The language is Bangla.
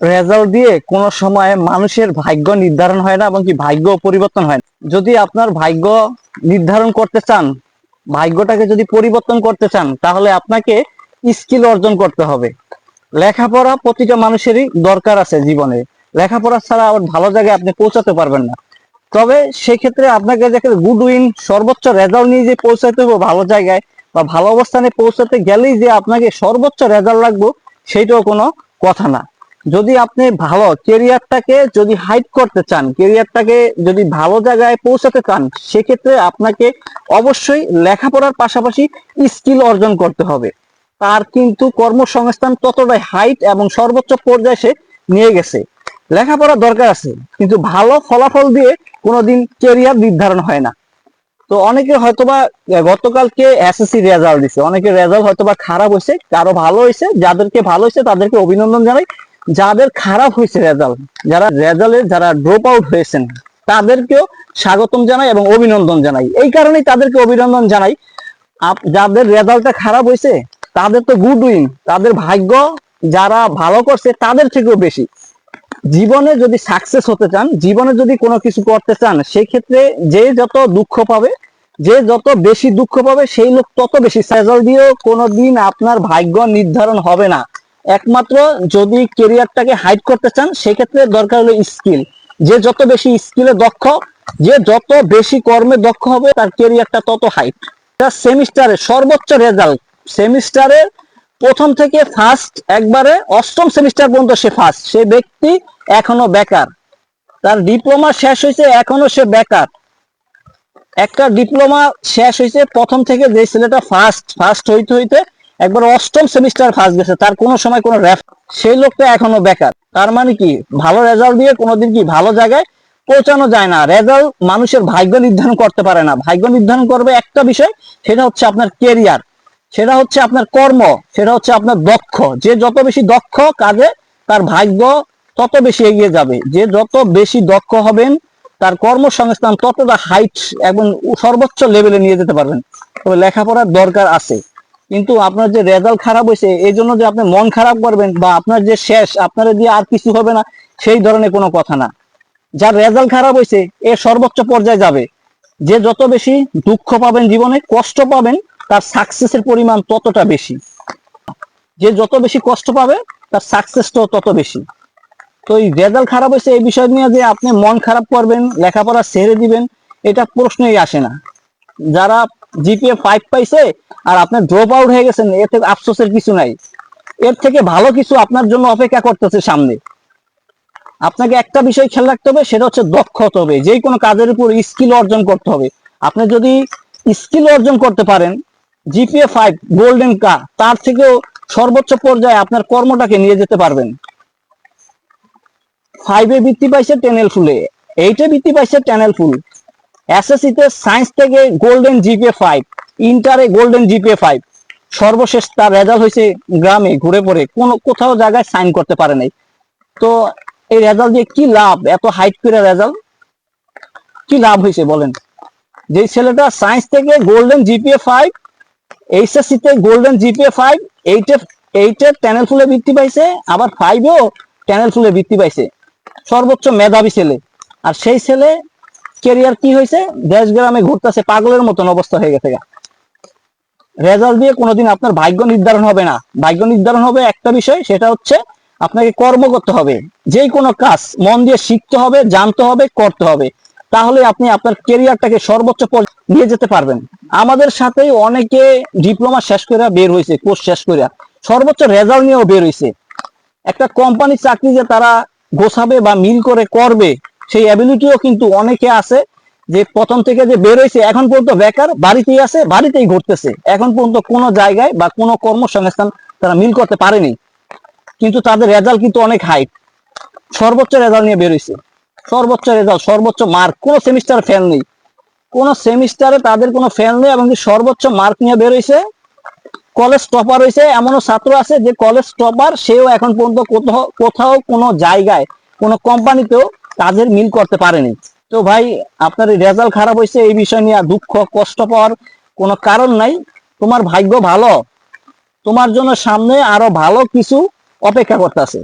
রেজাল্ট দিয়ে কোনো সময় মানুষের ভাগ্য নির্ধারণ হয় না এবং কি ভাগ্য পরিবর্তন হয় না। যদি আপনার ভাগ্য নির্ধারণ করতে চান, ভাগ্যটাকে যদি পরিবর্তন করতে চান, তাহলে আপনাকে স্কিল অর্জন করতে হবে। লেখাপড়া প্রতিটা মানুষেরই দরকার আছে জীবনে। লেখাপড়া ছাড়া আবার ভালো জায়গায় আপনি পৌঁছাতে পারবেন না। তবে সেক্ষেত্রে আপনাকে দেখে গুড উইন সর্বোচ্চ রেজাল্ট নিয়ে যে পৌঁছাতে হবে ভালো জায়গায় বা ভালো অবস্থানে পৌঁছাতে গেলেই যে আপনাকে সর্বোচ্চ রেজাল্ট লাগবে, সেইটাও কোনো কথা না। যদি আপনি ভালো কেরিয়ারটাকে যদি হাইট করতে চান কেরিয়ারটাকে যদি ভালো জায়গায় পৌঁছাতে চান, সেক্ষেত্রে আপনাকে অবশ্যই লেখাপড়ার পাশাপাশি স্কিল অর্জন করতে হবে। তার কিন্তু কর্মসংস্থান ততটাই হাইট এবং সর্বোচ্চ পর্যায়ে সে নিয়ে গেছে। লেখাপড়া দরকার আছে, কিন্তু ভালো ফলাফল দিয়ে কোনোদিন কেরিয়ার নির্ধারণ হয় না। তো অনেকে হয়তোবা গতকালকে এসএসসি রেজাল্ট দিছে। অনেকে রেজাল্ট হয়তোবা খারাপ হয়েছে, কারও ভালো হয়েছে, যাদেরকে ভালো হয়েছে তাদেরকে অভিনন্দন জানাই। যাদের খারাপ হয়েছে রেজাল্ট যারা রেজাল্টে যারা ড্রপ আউট হয়েছেন, তাদেরকেও স্বাগতম জানাই এবং অভিনন্দন জানাই। এই কারণেই তাদেরকে অভিনন্দন জানাই। যাদের রেজাল্টটা খারাপ হয়েছে, তাদের তো গুড উইন তাদের ভাগ্য যারা ভালো করছে, তাদের থেকেও বেশি। জীবনে যদি সাকসেস হতে চান, জীবনে যদি কোনো কিছু করতে চান সেই ক্ষেত্রে যে যত দুঃখ পাবে, যে যত বেশি দুঃখ পাবে, সেই লোক তত বেশি রেজাল্ট দিয়েও কোনোদিন আপনার ভাগ্য নির্ধারণ হবে না। একমাত্র যদি কেরিয়ারটাকে হাইড করতে চান, সেক্ষেত্রে দরকার হলো স্কিল যে যত বেশি স্কিলে দক্ষ, যে যত বেশি কর্মে দক্ষ হবে, তার কেরিয়ারটা তত হাইট সেমিস্টারে সর্বোচ্চ রেজাল্ট সেমিস্টারে প্রথম থেকে ফার্স্ট একবারে অষ্টম সেমিস্টার পর্যন্ত সে ফার্স্ট সে ব্যক্তি এখনও বেকার। তার ডিপ্লোমা শেষ হয়েছে, এখনও সে বেকার। একটা ডিপ্লোমা শেষ হয়েছে, প্রথম থেকে যে ছেলেটা ফার্স্ট ফার্স্ট হইতে হইতে একবার অষ্টম সেমিস্টার ফার্স্ট গেছে, তার কোনো সময় কোনো র্যাপ সেই লোকটা এখনও বেকার। তার মানে কি? ভালো রেজাল্ট দিয়ে কোনোদিন কি ভালো জায়গায় পৌঁছানো যায় না। রেজাল্ট মানুষের ভাগ্য নির্ধারণ করতে পারে না। ভাগ্য নির্ধারণ করবে একটা বিষয়, সেটা হচ্ছে আপনার কেরিয়ার সেটা হচ্ছে আপনার কর্ম, সেটা হচ্ছে আপনার দক্ষ। যে যত বেশি দক্ষ কাজে, তার ভাগ্য তত বেশি এগিয়ে যাবে। যে যত বেশি দক্ষ হবেন, তার কর্মসংস্থান ততটা হাইট এবং সর্বোচ্চ লেভেলে নিয়ে যেতে পারবেন। তবে লেখাপড়ার দরকার আছে। কিন্তু আপনার যে রেজাল্ট খারাপ হয়েছে, এই জন্য যে আপনি মন খারাপ করবেন বা আপনার যে শেষ, আপনার দিয়ে আর কিছু হবে না, সেই ধরনের কোনো কথা না। যার রেজাল্ট খারাপ হয়েছে, এ সর্বোচ্চ পর্যায়ে যাবে। যে যত বেশি দুঃখ পাবেন জীবনে, কষ্ট পাবেন, তার সাকসেসের পরিমাণ ততটা বেশি। যে যত বেশি কষ্ট পাবে, তার সাকসেসটাও তত বেশি। তো এই রেজাল্ট খারাপ হয়েছে, এই বিষয় নিয়ে যে আপনি মন খারাপ করবেন, লেখাপড়া ছেড়ে দিবেন, এটা প্রশ্নই আসে না। যারা জিপিএ ফাইভ পাইছে আর আপনার ড্রপ আউট হয়ে গেছেন এর থেকে আফসোসের কিছু নাই। এর থেকে ভালো কিছু আপনার জন্য অপেক্ষা করতেছে সামনে। আপনাকে একটা বিষয় খেয়াল রাখতে হবে, সেটা হচ্ছে দক্ষ হতে হবে। যে কোনো কাজের উপর স্কিল অর্জন করতে হবে। আপনি যদি স্কিল অর্জন করতে পারেন জিপিএ ফাইভ গোল্ডেন কা তার থেকেও সর্বোচ্চ পর্যায়ে আপনার কর্মটাকে নিয়ে যেতে পারবেন। ফাইভে বৃত্তি পাইছে টেনেল ফুলে। এইটে বৃত্তি পাইছে টেনেল ফুল। এসএসসি তে সায়েন্স থেকে গোল্ডেন জিপিএ ফাইভ ইন্টারে গোল্ডেন জিপিএ ফাইভ সর্বশেষ তার রেজাল্ট হয়েছে গ্রামে ঘুরে পড়ে, কোন কোথাও জায়গায় সাইন করতে পারে নাই। তো এই রেজাল্ট দিয়ে কি লাভ? এত হাইট করে রেজাল্ট কি লাভ হয়েছে বলেন? যে ছেলেটা সায়েন্স থেকে গোল্ডেন জিপিএ ফাইভ এইচএসসি তে গোল্ডেন জিপিএ ফাইভ এইটে এইটে ট্যানেল ফুলে বৃত্তি পাইছে, আবার ফাইভেও ট্যানেল ফুলে বৃত্তি পাইছে। সর্বোচ্চ মেধাবী ছেলে। আর সেই ছেলে কেরিয়ার কি হয়েছে? দেশ গ্রামে ঘুরতেছে, পাগলের মতন অবস্থা হয়ে গেছে রেজাল্ট দিয়ে কোনোদিন আপনার ভাগ্য নির্ধারণ হবে না। ভাগ্য নির্ধারণ হবে একটা বিষয়, সেটা হচ্ছে আপনাকে কর্ম করতে হবে। যে কোনো কাজ মন দিয়ে শিখতে হবে, জানতে হবে, করতে হবে। তাহলে আপনি আপনার কেরিয়ারটাকে সর্বোচ্চ নিয়ে যেতে পারবেন। আমাদের সাথেই অনেকে ডিপ্লোমা শেষ করে বের হয়েছে কোর্স শেষ করে সর্বোচ্চ রেজাল্ট নিয়েও বের হয়েছে একটা কোম্পানির চাকরি যে তারা গোছাবে বা মিল করে করবে সেই অ্যাবিলিটিও কিন্তু অনেকে আছে যে প্রথম থেকে যে বের হয়েছে, এখন পর্যন্ত বেকার, বাড়িতেই আছে, বাড়িতেই ঘুরতেছে। এখন পর্যন্ত কোনো জায়গায় বা কোনো কর্মসংস্থান তারা মিল করতে পারেনি। কিন্তু তাদের রেজাল্ট কিন্তু অনেক হাই সর্বোচ্চ রেজাল্ট নিয়ে বের সর্বোচ্চ রেজাল্ট সর্বোচ্চ মার্ক কোনো সেমিস্টার ফেল নেই। কোনো সেমিস্টারে তাদের কোনো ফেল নেই এবং সর্বোচ্চ মার্ক নিয়ে বের কলেজ টপার হয়েছে, এমনও ছাত্র আছে যে কলেজ টপার সেও এখন পর্যন্ত কোথাও কোথাও কোনো জায়গায়, কোনো কোম্পানিতেও কাজের মিল করতে পারেনি। তো ভাই, আপনার রেজাল্ট খারাপ হয়েছে, এই বিষয় নিয়ে দুঃখ, কষ্ট পাওয়ার কোনো কারণ নাই। তোমার ভাগ্য ভালো। তোমার জন্য সামনে আরও ভালো কিছু অপেক্ষা করতেছে।